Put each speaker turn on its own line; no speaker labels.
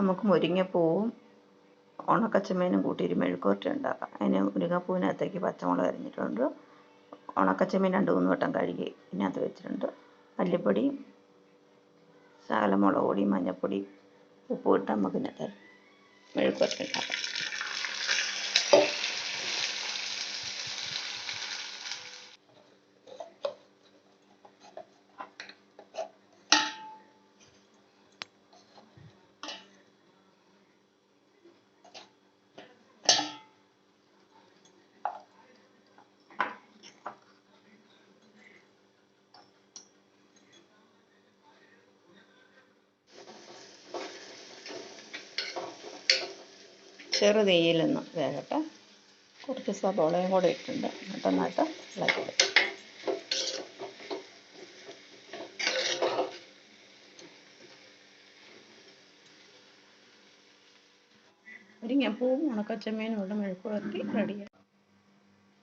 നമുക്ക് മുരിങ്ങപ്പൂവും ഉണക്കച്ചെമ്മീനും കൂട്ടി ഒരു മെഴുക്കുവരട്ടി ഉണ്ടാക്കാം. അതിന് മുരിങ്ങപ്പൂവിനകത്തേക്ക് പച്ചമുളക് അരിഞ്ഞിട്ടുണ്ട്. ഉണക്കച്ചെമ്മീൻ രണ്ട് മൂന്ന് വട്ടം കഴുകി ഇതിനകത്ത് വെച്ചിട്ടുണ്ട്. മല്ലിപ്പൊടി ശകലം മുളക് പൊടി മഞ്ഞൾപ്പൊടി ഉപ്പ് ഇട്ട് നമുക്ക് ഇതിനകത്ത് മെഴുക്കുവരട്ടി ഉണ്ടാക്കാം. ചെറു തീയിലൊന്ന് വേകട്ടെ. കുറച്ച് സവോളയും കൂടെ ഇട്ടിട്ടുണ്ട്. എന്നിട്ട് നന്നായിട്ട് ഇളക്കി മുരിങ്ങപ്പൂവും ഉണക്കച്ചെമ്മീനും ഇവിടെ മെഴുക്ക് പുരട്ടി റെഡിയായി